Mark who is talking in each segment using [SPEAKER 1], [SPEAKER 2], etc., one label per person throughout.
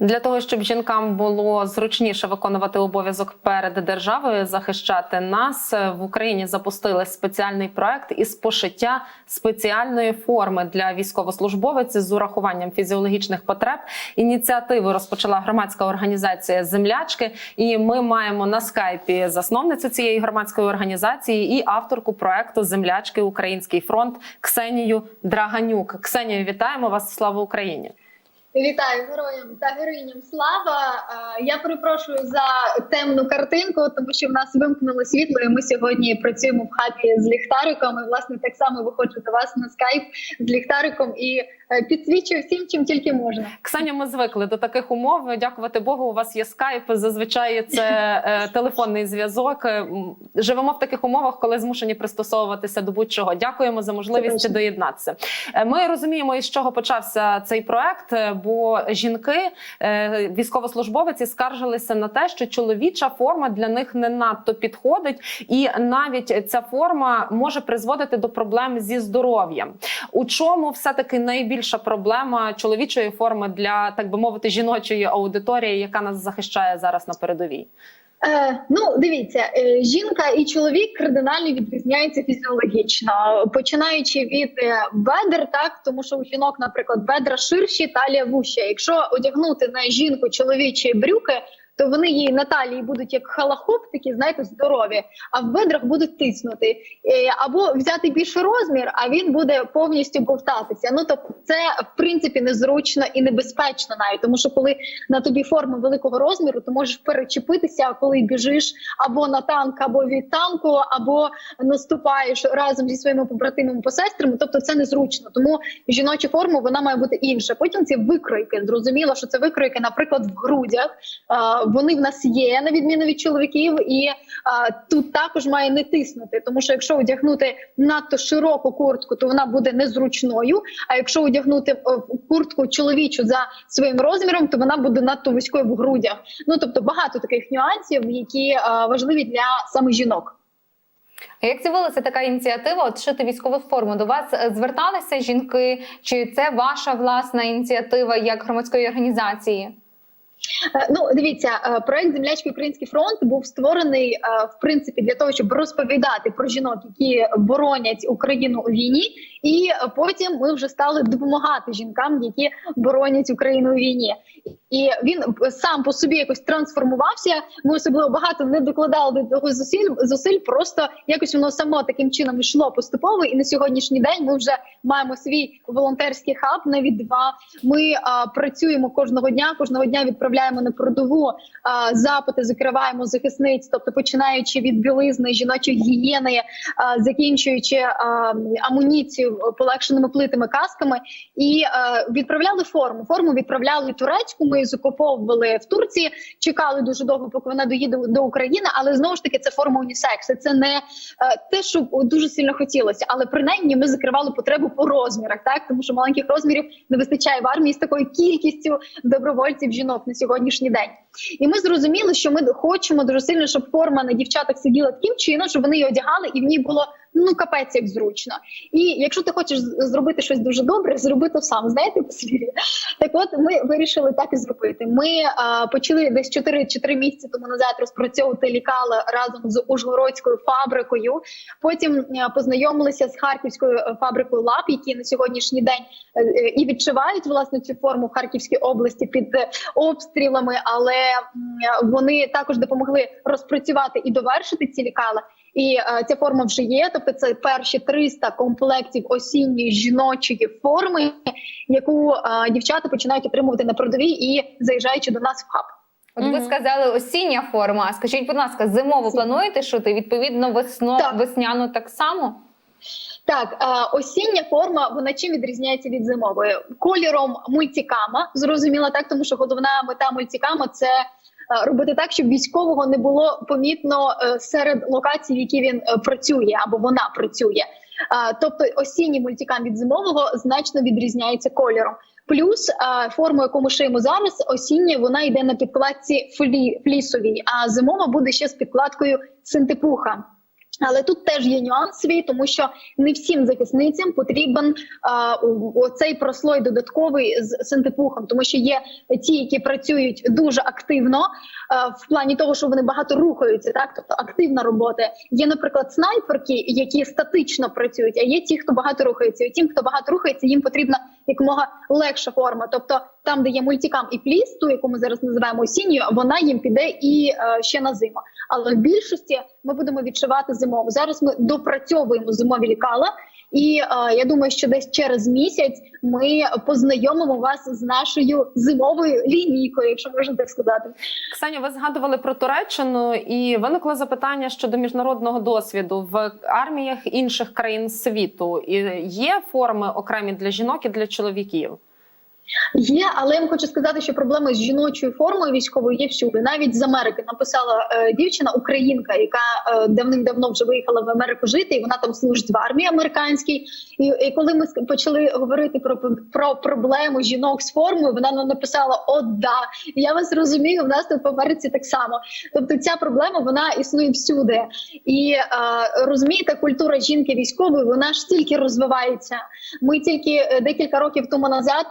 [SPEAKER 1] Для того щоб жінкам було зручніше виконувати обов'язок перед державою, захищати нас е, в Україні запустили спеціальний проект із пошиття спеціальної форми для військовослужбовців з урахуванням фізіологічних потреб. Ініціативу розпочала громадська організація Землячки, і ми маємо на скайпі засновницю цієї громадської організації і авторку проекту Землячки Український фронт Ксенію Драганюк. Ксенію, вітаємо вас! Слава Україні!
[SPEAKER 2] Вітаю героям та героїням слава. Я перепрошую за темну картинку, тому що в нас вимкнуло світло. і Ми сьогодні працюємо в хабі з ліхтариком. І власне так само виходжу до вас на скайп з ліхтариком і е, підсвічую всім, чим тільки можна.
[SPEAKER 1] Ксеня, ми звикли до таких умов. Дякувати Богу, у вас є скайп. Зазвичай це е, телефонний зв'язок. Живемо в таких умовах, коли змушені пристосовуватися до будь-чого. Дякуємо за можливість доєднатися. Е, Ми розуміємо, із чого почався цей проект, бо жінки, е, військовослужбовиці, скаржилися на те, що чоловіча форма для них не надто підходить, і навіть ця форма може призводити до проблем зі здоров'ям. У чому все таки найбільша проблема чоловічої форми для так би мовити жіночої аудиторії, яка нас захищає зараз на передовій?
[SPEAKER 2] Е, ну, дивіться, е, жінка і чоловік кардинально відрізняються фізіологічно, починаючи від е, бедер, так тому що у жінок, наприклад, бедра ширші, талія вуща. Якщо одягнути на жінку чоловічі брюки. То вони її на талії будуть як халахоп, такі знаєте, здорові, а в бедрах будуть тиснути. Е, Або взяти більший розмір, а він буде повністю бовтатися. Ну тобто, це в принципі незручно і небезпечно навіть, тому що коли на тобі форма великого розміру, то можеш перечепитися, коли біжиш або на танк, або від танку, або наступаєш разом зі своїми побратимами посестрами. Тобто це незручно. Тому жіноча форма вона має бути інша. Потім ці викройки. Зрозуміло, що це викройки, наприклад, в грудях. А, Вони в нас є на відміну від чоловіків, і а, тут також має не тиснути, тому що якщо одягнути надто широку куртку, то вона буде незручною. А якщо одягнути е, куртку чоловічу за своїм розміром, то вона буде надто вузькою в грудях. Ну тобто багато таких нюансів, які е, важливі для саме жінок.
[SPEAKER 3] А Як з'явилася така ініціатива? От шити військову форму? До вас е, зверталися жінки? Чи це ваша власна ініціатива як громадської організації?
[SPEAKER 2] Е, Ну, дивіться, е, проект Землячки Український фронт був створений е, в принципі для того, щоб розповідати про жінок, які боронять Україну у війні, і потім ми вже стали допомагати жінкам, які боронять Україну у війні. І він сам по собі якось трансформувався. Ми особливо багато не докладали до того зусиль, зусиль. Просто якось воно само таким чином йшло поступово. І на сьогоднішній день ми вже маємо свій волонтерський хаб. Навіть два ми а, працюємо кожного дня. Кожного дня відправляємо на передову а, запити, закриваємо захисниць, тобто починаючи від білизни, жіночої гігієни, закінчуючи амуніцію полегшеними плитами, касками, і відправляли форму. Форму відправляли турецьку. Ми закуповували в Турції, чекали дуже довго, поки вона доїде до України. Але знову ж таки, це форма унісекс. Це не те, що дуже сильно хотілося, але принаймні ми закривали потребу по розмірах, так тому що маленьких розмірів не вистачає в армії з такою кількістю добровольців жінок на сьогоднішній день. І ми зрозуміли, що ми хочемо дуже сильно, щоб форма на дівчатах сиділа таким чином, щоб вони її одягали, і в ній було ну капець як зручно. І якщо ти хочеш зробити щось дуже добре, зроби то сам. Знаєте, по свірі. Так, от ми вирішили так і зробити. Ми а, почали десь 4 чи 3 місяці тому назад розпрацьовувати лікала разом з Ужгородською фабрикою. Потім познайомилися з харківською е, фабрикою ЛАП, які на сьогоднішній день е, е, і відчувають власне цю форму в Харківській області під обстрілами, але вони також допомогли розпрацювати і довершити ці лікала. І е, ця форма вже є. Тобто, це перші 300 комплектів осінньої жіночої форми, яку е, дівчата починають отримувати на передовій і заїжджаючи до нас в хаб.
[SPEAKER 3] От ви сказали осіння форма. Скажіть, будь ласка, зимову плануєте шити? Відповідно, весно
[SPEAKER 2] Так.
[SPEAKER 3] весняну так само?
[SPEAKER 2] Так, е, осіння форма вона чим відрізняється від зимової кольором мультикама. Зрозуміло так, тому що головна мета мультикама це робити так, щоб військового не було помітно е, серед локацій, в які він е, працює або вона працює. Е, Тобто осінній мультикам від зимового значно відрізняється кольором. Плюс е, форму, яку ми шиємо зараз, осіння вона йде на підкладці флі, флісовій, а зимова буде ще з підкладкою синтепуха. Але тут теж є нюанс свій, тому що не всім захисницям потрібен а, оцей прослой додатковий з синтепухом, тому що є ті, які працюють дуже активно а, в плані того, що вони багато рухаються, так тобто активна робота. Є, наприклад, снайперки, які статично працюють, а є ті, хто багато рухається. І тим, хто багато рухається, їм потрібна якомога легша форма. Тобто, там, де є мультикам і пліс, ту, яку ми зараз називаємо осінньою, вона їм піде і е, ще на зиму. Але в більшості ми будемо відшивати зимову. Зараз ми допрацьовуємо зимові лікала. І е, я думаю, що десь через місяць ми познайомимо вас з нашою зимовою лінійкою, якщо можна так сказати.
[SPEAKER 1] Ксенія, ви згадували про Туреччину, і виникло запитання щодо міжнародного досвіду в арміях інших країн світу. І є форми окремі для жінок і для чоловіків.
[SPEAKER 2] Є, але я вам хочу сказати, що проблема з жіночою формою військовою є всюди. Навіть з Америки написала е, дівчина, українка, яка е, давним-давно вже виїхала в Америку жити, і вона там служить в армії американській. І, і коли ми почали говорити про, про проблему жінок з формою, вона нам написала: О, да, я вас розумію. В нас тут в Америці так само. Тобто, ця проблема вона існує всюди. І е, розумієте, культура жінки військової вона ж тільки розвивається. Ми тільки е, декілька років тому назад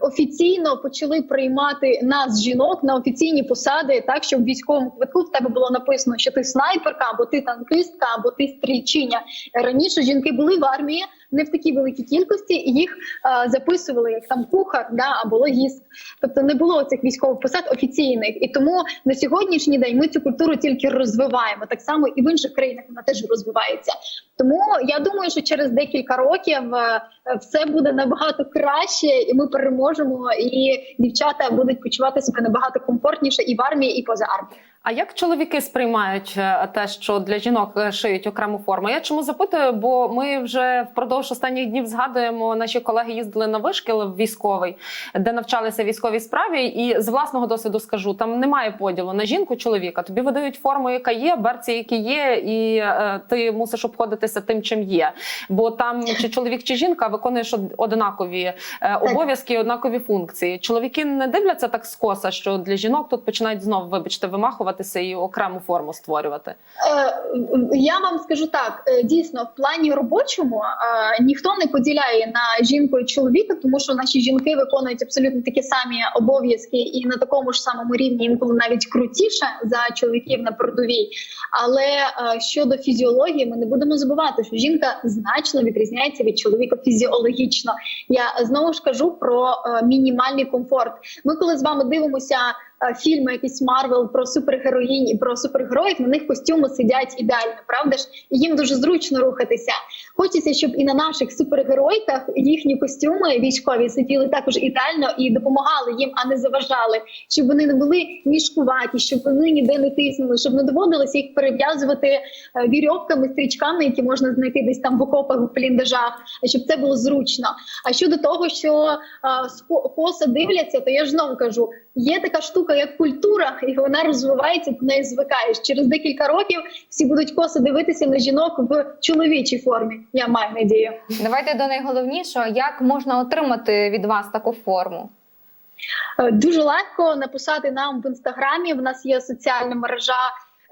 [SPEAKER 2] офіційно почали приймати нас, жінок, на офіційні посади, так щоб в військовому квитку в тебе було написано, що ти снайперка, або ти танкистка, або ти стрільчиня. Раніше жінки були в армії не в такій великій кількості, і їх е, записували як там кухар, да або логіст. Тобто не було цих військових посад офіційних. І тому на сьогоднішній день ми цю культуру тільки розвиваємо. Так само і в інших країнах вона теж розвивається. Тому я думаю, що через декілька років е, все буде набагато краще, і ми переможемо. І дівчата будуть почувати себе набагато комфортніше і в армії, і поза армією.
[SPEAKER 1] А як чоловіки сприймають е, те, що для жінок е, шиють окрему форму? Я чому запитую? Бо ми вже впродовж останніх днів згадуємо, наші колеги їздили на вишкіл військовий, де навчалися військовій справі. І з власного досвіду скажу, там немає поділу на жінку, чоловіка. Тобі видають форму, яка є, берці, які є, і е, ти мусиш обходитися тим, чим є. Бо там чи чоловік, чи жінка виконуєш од- однакові е, обов'язки, однакові функції. Чоловіки не дивляться так скоса, що для жінок тут починають знову, вибачте, вимахуватися і окрему форму створювати.
[SPEAKER 2] Е, Я вам скажу так: е, дійсно, в плані робочому е, ніхто не поділяє на жінку і чоловіка, тому що наші жінки виконують абсолютно такі самі обов'язки і на такому ж самому рівні, інколи навіть крутіше за чоловіків на передовій. Але щодо фізіології, ми не будемо забувати, що жінка значно відрізняється від чоловіка фізіологічно. Я знову ж кажу про мінімальний комфорт. Ми коли з вами дивимося фільми, якісь Марвел про супергероїнь і про супергероїв, на них костюми сидять ідеально, правда ж? І їм дуже зручно рухатися. Хочеться, щоб і на наших супергеройках їхні костюми військові сиділи також ідеально і допомагали їм, а не заважали, щоб вони не були мішкуваті, щоб вони ніде не тиснули, щоб не доводилося їх перев'язувати е, вірьовками, стрічками, які можна знайти десь там в окопах, в бліндажах, а щоб це було зручно. А щодо того, що а, ско- косо дивляться, то я ж знову кажу: є така штука, як культура, і вона розвивається, до неї звикаєш. Через декілька років всі будуть косо дивитися на жінок в чоловічій формі. Я маю надію.
[SPEAKER 3] Давайте до найголовнішого, як можна отримати від вас таку форму?
[SPEAKER 2] Е, Дуже легко написати нам в інстаграмі. В нас є соціальна мережа.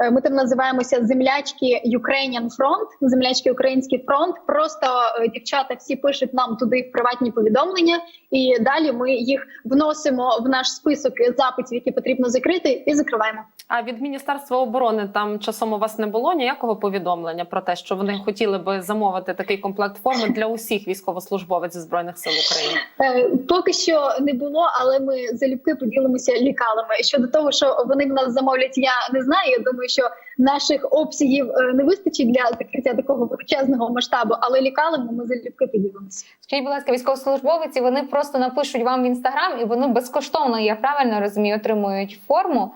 [SPEAKER 2] Е, Ми там називаємося землячки Ukrainian Front, землячки Український фронт. Просто е, дівчата всі пишуть нам туди в приватні повідомлення, і далі ми їх вносимо в наш список запитів, які потрібно закрити, і закриваємо.
[SPEAKER 1] А від Міністерства оборони там часом у вас не було ніякого повідомлення про те, що вони хотіли би замовити такий комплект форми для усіх військовослужбовців збройних сил України.
[SPEAKER 2] Е, Поки що не було, але ми залюбки поділимося лікалами. Щодо того, що вони в нас замовлять, я не знаю. Я думаю, що наших обсягів е, не вистачить для закриття такого величезного масштабу, але лікалами ми залюбки поділимося.
[SPEAKER 3] Скажіть, будь ласка, військовослужбовці вони просто напишуть вам в інстаграм, і вони безкоштовно, я правильно розумію, отримують форму.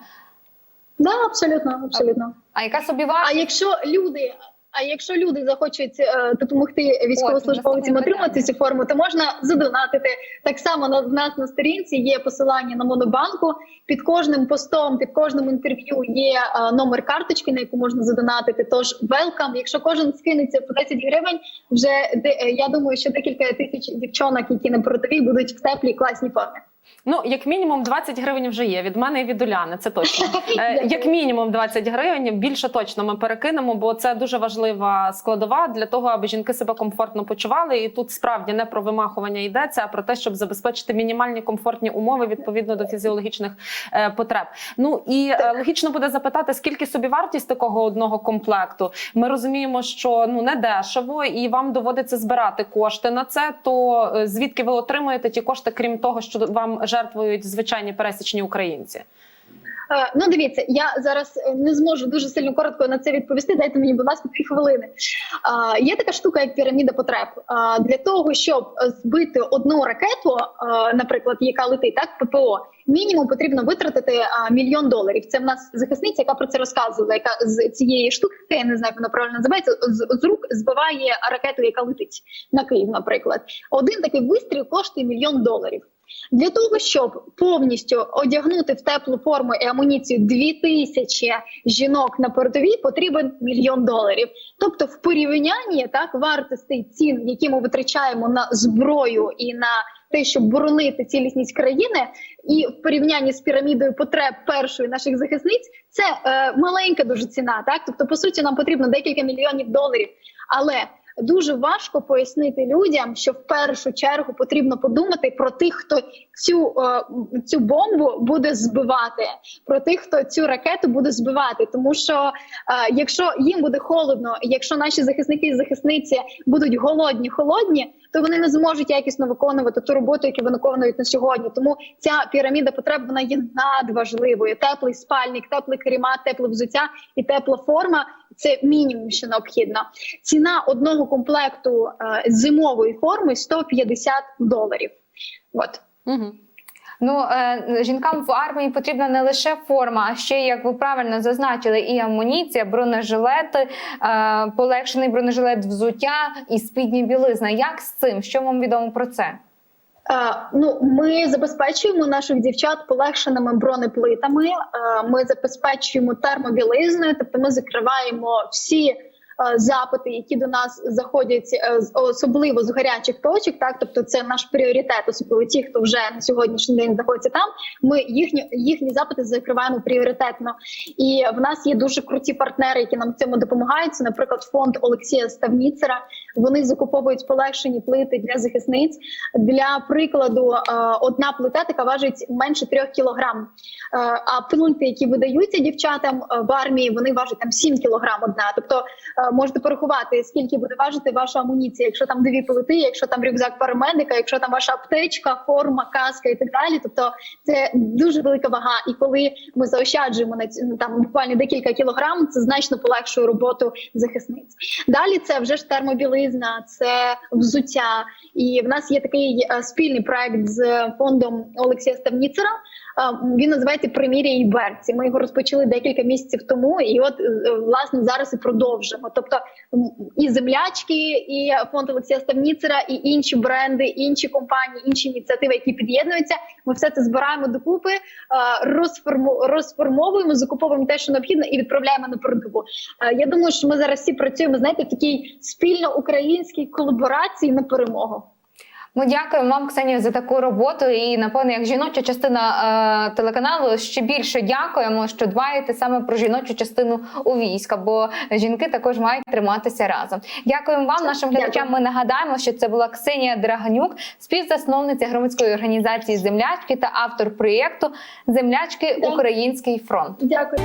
[SPEAKER 2] Да, абсолютно, абсолютно.
[SPEAKER 3] А яка собі
[SPEAKER 2] А якщо люди. А якщо люди захочуть е, допомогти військовослужбовцям отримати цю форму, то можна задонатити. Так само на в нас на сторінці є посилання на монобанку. Під кожним постом, під кожним інтерв'ю є е, номер карточки, на яку можна задонатити. Тож велкам. Якщо кожен скинеться по 10 гривень, вже де, е, я думаю, що декілька тисяч дівчонок, які на передовій, будуть в теплій класній формі.
[SPEAKER 1] Ну, як мінімум 20 гривень вже є від мене і від Уляни, це точно. Е, Як мінімум 20 гривень, більше точно ми перекинемо, бо це дуже важлива складова для того, аби жінки себе комфортно почували. І тут справді не про вимахування йдеться, а про те, щоб забезпечити мінімальні комфортні умови відповідно до фізіологічних е, потреб. Ну і е, логічно буде запитати, скільки собі вартість такого одного комплекту. Ми розуміємо, що ну не дешево, і вам доводиться збирати кошти на це. То звідки ви отримуєте ті кошти, крім того, що вам жертвують звичайні пересічні українці?
[SPEAKER 2] Е, Ну, дивіться, я зараз е, не зможу дуже сильно коротко на це відповісти. Дайте мені, будь ласка, дві хвилини. А, Є така штука, як піраміда потреб. А, Для того, щоб збити одну ракету, а, наприклад, яка летить так, ППО, мінімум потрібно витратити а, мільйон доларів. Це в нас захисниця, яка про це розказувала, яка з цієї штуки, я не знаю, як вона правильно називається, з, з рук збиває ракету, яка летить на Київ, наприклад. Один такий вистріл коштує мільйон доларів. Для того щоб повністю одягнути в теплу форму і амуніцію дві тисячі жінок на передовій, потрібен мільйон доларів. Тобто, в порівнянні так вартостей цін, які ми витрачаємо на зброю і на те, щоб боронити цілісність країни, і в порівнянні з пірамідою потреб першої наших захисниць, це е, маленька дуже ціна. Так, тобто, по суті, нам потрібно декілька мільйонів доларів, але Дуже важко пояснити людям, що в першу чергу потрібно подумати про тих, хто цю, е, цю бомбу буде збивати, про тих, хто цю ракету буде збивати. Тому що е, якщо їм буде холодно, якщо наші захисники і захисниці будуть голодні, холодні, то вони не зможуть якісно виконувати ту роботу, яку вони виконують на сьогодні. Тому ця піраміда потреб вона є надважливою. Теплий спальник, теплий керімат, тепле взуття і тепла форма це мінімум, що необхідно. Ціна одного комплекту е, зимової форми 150 доларів. От.
[SPEAKER 3] Угу. Ну, е, жінкам в армії потрібна не лише форма, а ще, як ви правильно зазначили, і амуніція, бронежилети, е, полегшений бронежилет, взуття і спідні білизна. Як з цим? Що вам відомо про це?
[SPEAKER 2] Е, ну, ми забезпечуємо наших дівчат полегшеними бронеплитами. Ми забезпечуємо термобілизною, тобто ми закриваємо всі. Е, Запити, які до нас заходять е, особливо з гарячих точок, так тобто це наш пріоритет, особливо ті, хто вже на сьогоднішній день знаходиться там. Ми їхні їхні запити закриваємо пріоритетно. І в нас є дуже круті партнери, які нам в цьому допомагають. Це, наприклад, фонд Олексія Ставніцера. Вони закуповують полегшені плити для захисниць. Для прикладу, е, одна плита така важить менше трьох кілограм. А плити, які видаються дівчатам в армії, вони важать там 7 кілограм одна. Тобто можете порахувати, скільки буде важити ваша амуніція, якщо там дві плити, якщо там рюкзак парамедика, якщо там ваша аптечка, форма, каска і так далі. Тобто це дуже велика вага. І коли ми заощаджуємо на ці- ну, там буквально декілька кілограм, це значно полегшує роботу захисниць. Далі це вже ж термобілизна, це взуття. І в нас є такий е, спільний проект з фондом Олексія Ставніцера. Е, Він називається Примір'я і берці. Ми його розпочали декілька місяців тому, і от е, власне зараз і продовжимо. Тобто і землячки, і фонд Олексія Ставніцера, і інші бренди, інші компанії, інші ініціативи, які під'єднуються. Ми все це збираємо докупи, е, розформовуємо, закуповуємо те, що необхідно, і відправляємо на передову. Е, Я думаю, що ми зараз всі працюємо знаєте, в такій спільно українській колаборації на перемогу.
[SPEAKER 3] Ми дякуємо вам, Ксенія, за таку роботу. І напевно, як жіноча частина е, телеканалу, ще більше дякуємо, що дбаєте саме про жіночу частину у війська, бо жінки також мають триматися разом. Дякуємо вам, нашим глядачам. Ми нагадаємо, що це була Ксенія Драганюк, співзасновниця громадської організації Землячки та автор проєкту Землячки Український фронт.
[SPEAKER 2] Дякую.